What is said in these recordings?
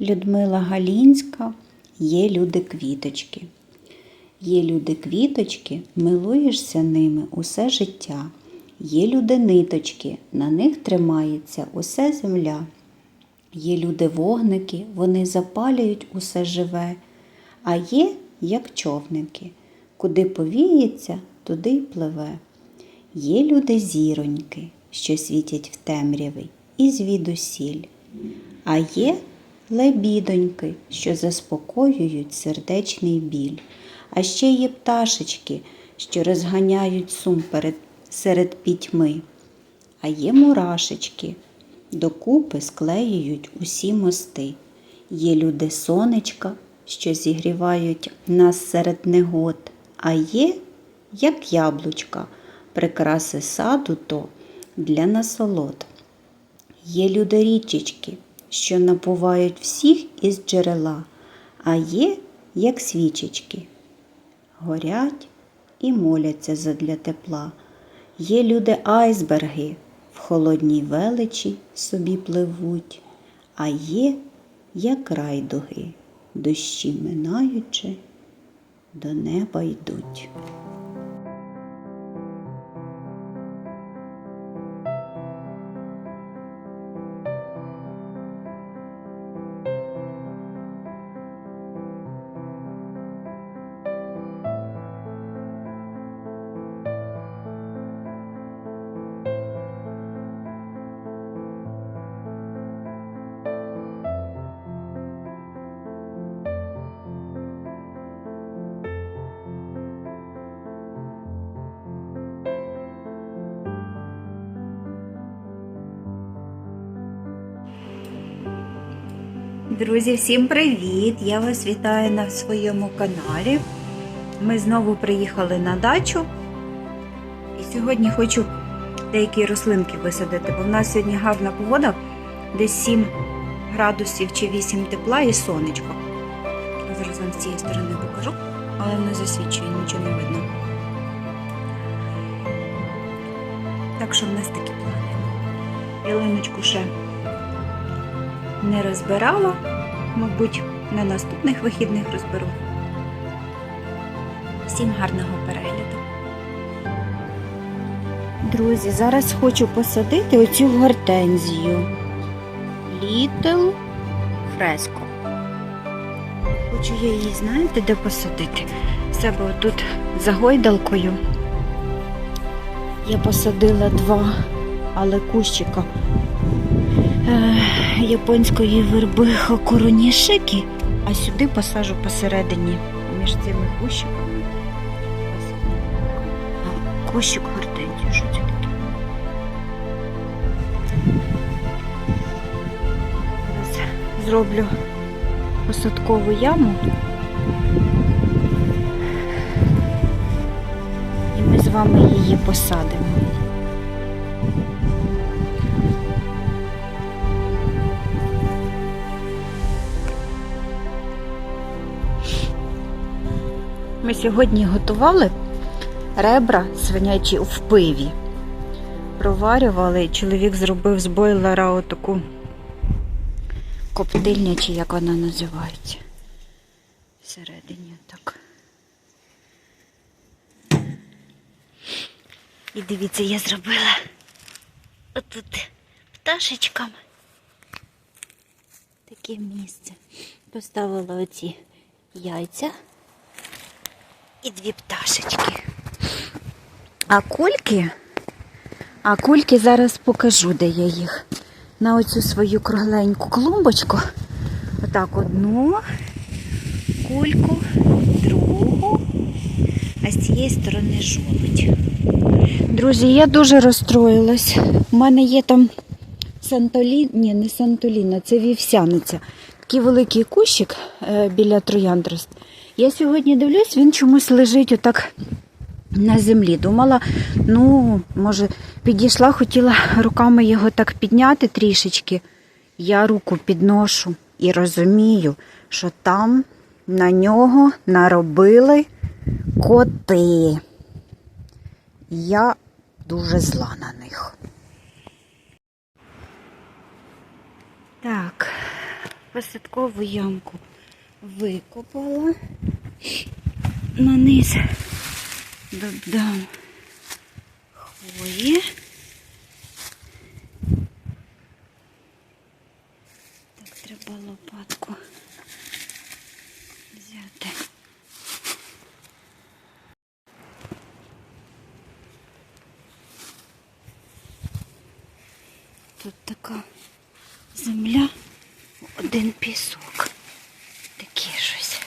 Людмила Галінська Є люди квіточки. Є люди квіточки, милуєшся ними усе життя. Є люди ниточки, на них тримається усе земля. Є люди вогники, вони запалюють усе живе, а є, як човники, куди повіється, туди й пливе. Є люди зіроньки, що світять в темряві, і звідусіль. А є лебідоньки, що заспокоюють сердечний біль. А ще є пташечки, що розганяють сум перед, серед пітьми. А є мурашечки, докупи склеюють усі мости. Є люди сонечка, що зігрівають нас серед негод, а є, як яблучка, прикраси саду то для насолод. Є люди річечки, що напувають всіх із джерела, а є, як свічечки, горять і моляться задля тепла. Є люди айсберги, в холодній величі собі пливуть, а є, як райдуги, дощі минаючи, до неба йдуть. Друзі, всім привіт! Я вас вітаю на своєму каналі. Ми знову приїхали на дачу. І сьогодні хочу деякі рослинки висадити, бо в нас сьогодні гарна погода, десь 7 градусів чи 8 тепла і сонечко. Зараз вам з цієї сторони покажу, але не засвічує, нічого не видно. Так що в нас такі плани. Ялиночку ще не розбирала. Мабуть, на наступних вихідних розберу. Всім гарного перегляду. Друзі, зараз хочу посадити оцю гортензію. Little Fresco. Хочу я її, знаєте, де посадити? Себе отут за гойдалкою. Я посадила два, але кущика е, японської верби хакуронішики, а сюди посажу посередині між цими кущиками. Кущик гортензії, що це таке? Зараз зроблю посадкову яму. І ми з вами її посадимо. Ми сьогодні готували ребра свинячі в пиві. Проварювали, чоловік зробив з бойлера отаку коптильню, чи як вона називається. Всередині так. І дивіться, я зробила отут пташечкам таке місце. Поставила оці яйця і дві пташечки. А кульки, а кульки зараз покажу, де я їх. На оцю свою кругленьку клумбочку. Отак одну кульку, другу, а з цієї сторони жолудь. Друзі, я дуже розстроїлась. У мене є там Сантолі... Ні, не Сантоліна, це вівсяниця. Такий великий кущик е, біля троянд росте. Я сьогодні дивлюсь, він чомусь лежить отак на землі. Думала, ну, може, підійшла, хотіла руками його так підняти трішечки. Я руку підношу і розумію, що там на нього наробили коти. Я дуже зла на них. Так, посадкову ямку викопала. На низ додам хвої. Так, треба лопатку взяти. Тут така земля, один пісок. Таке щось.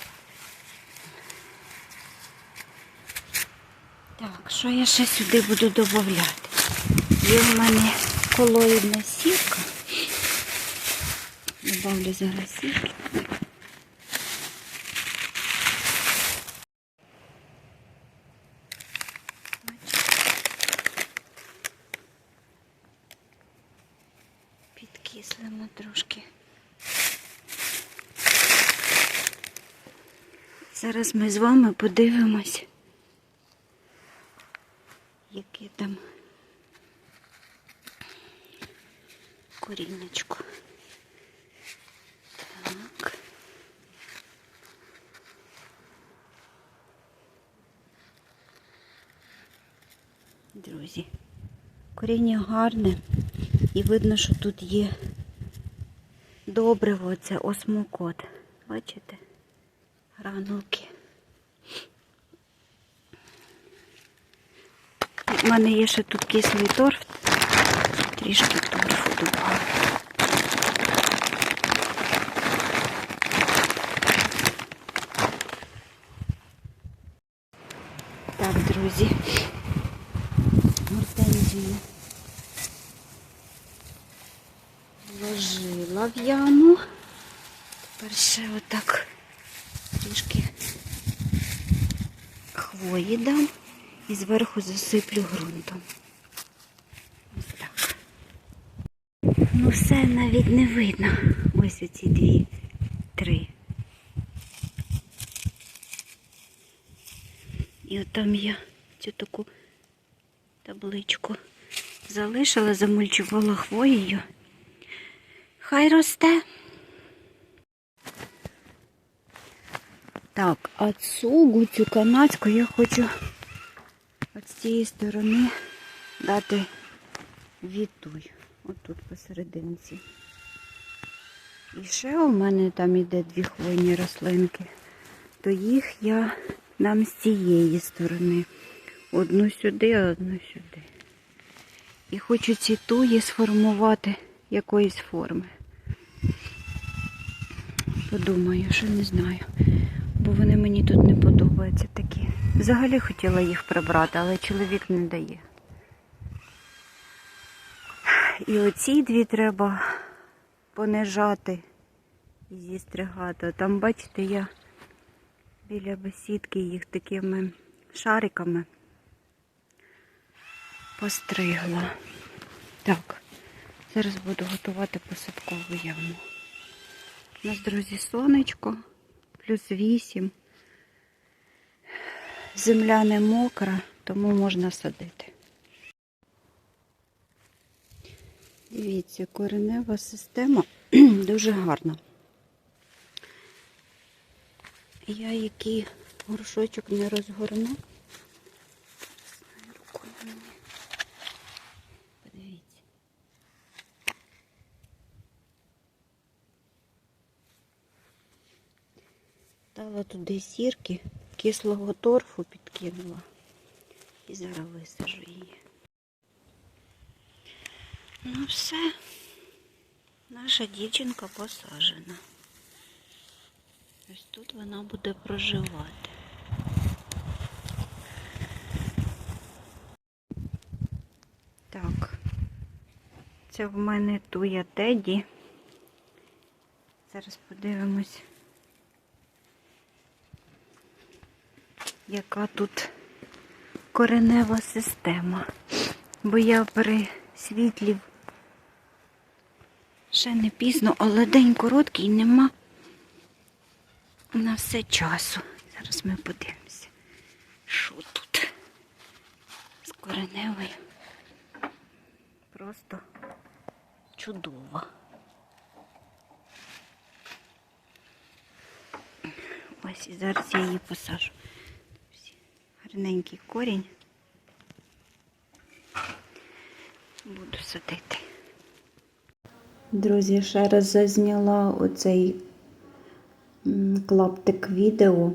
Так, що я ще сюди буду додати? Є в мене колоїдна сітка. Добавлю зараз сітки. Підкислимо трошки. Зараз ми з вами подивимось, яке там корінечко. Так. Друзі, коріння гарне і видно, що тут є добриво, це осмокот. Бачите? Гранулки. У мене є ще тут кислий торф. Трішки торфу добавлю. Так, друзі. Гортензію вложила в яму. Тепер ще отак трішки хвої дам і зверху засиплю ґрунтом. Ось так. Ну все навіть не видно. Ось оці дві, три. І от там я цю таку табличку залишила, замульчувала хвоєю. Хай росте. Так, а цугу цю канадську я хочу от з цієї сторони дати вітуй. Отут посерединці. І ще у мене там іде дві хвойні рослинки, то їх я дам з цієї сторони. Одну сюди, а одну сюди. І хочу ці туї сформувати якоїсь форми. Подумаю, що не знаю. Бо вони мені тут не подобаються такі. Взагалі хотіла їх прибрати, але чоловік не дає. І оці дві треба понижати і зістригати. Там, бачите, я біля бесідки їх такими шариками постригла. Так, зараз буду готувати посадкову яму. У нас, друзі, сонечко, плюс 8. Земля не мокра, тому можна садити. Дивіться, коренева система дуже гарна. Я який горшочок не розгорну. Подивіться. Дала туди сірки, кислого торфу підкинула і зараз висажу її. Ну все, наша дівчинка посаджена. Ось тут вона буде проживати. Так, це в мене туя Теді. Зараз подивимось, яка тут коренева система. Бо я пересвітлів ще не пізно, але день короткий нема на все часу. Зараз ми подивимося, що тут з кореневою. Просто чудово. Ось і зараз я її посажу. Гарненький корінь. Буду садити. Друзі, ще раз зазняла оцей клаптик відео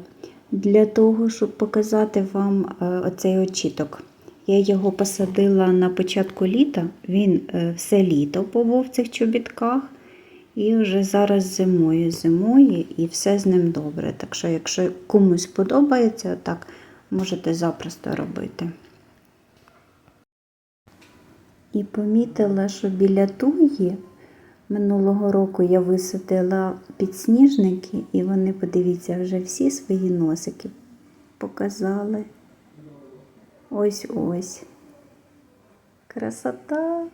для того, щоб показати вам е, оцей очіток. Я його посадила на початку літа, він е, все літо побув в цих чобітках. І вже зараз зимою зимує і все з ним добре. Так що, якщо комусь подобається, так можете запросто робити. І помітила, що біля туї минулого року я висадила підсніжники, і вони, подивіться, вже всі свої носики показали. Ось ось. Красота.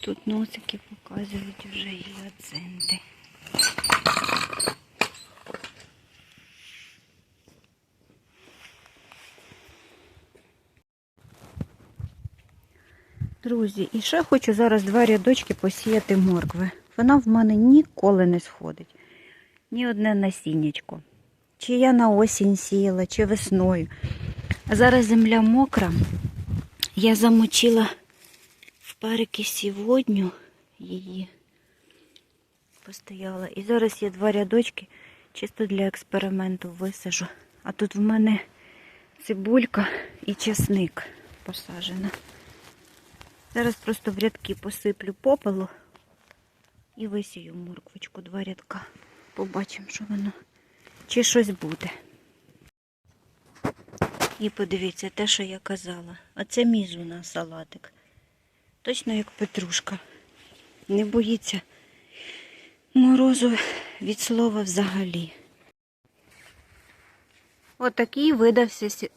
Тут носики показують вже гіацинти. Друзі, і ще хочу зараз два рядочки посіяти моркви. Вона в мене ніколи не сходить. Ні одне насіннячко. Чи я на осінь сіяла, чи весною. А зараз земля мокра. Я замочила в перекисі водню її. Постояла. І зараз я два рядочки чисто для експерименту висажу. А тут в мене цибулька і чесник посаджена. Зараз просто в рядки посиплю попелу і висію морквочку, два рядка. Побачимо, що воно. Чи щось буде. І подивіться, те, що я казала. Оце мізуна салатик. Точно як петрушка. Не боїться морозу від слова взагалі. Отакий видався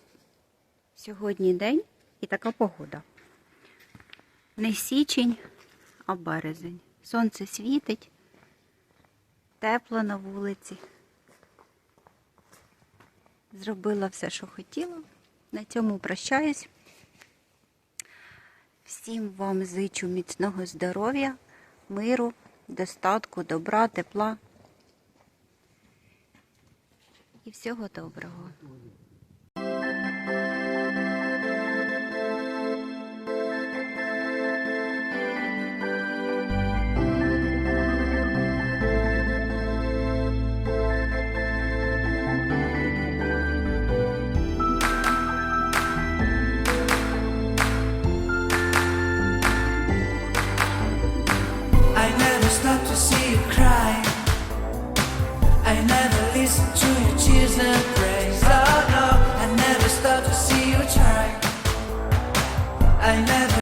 сьогодні день і така погода. Не січень, а березень. Сонце світить, тепло на вулиці. Зробила все, що хотіла. На цьому прощаюсь. Всім вам зичу міцного здоров'я, миру, достатку, добра, тепла і всього доброго.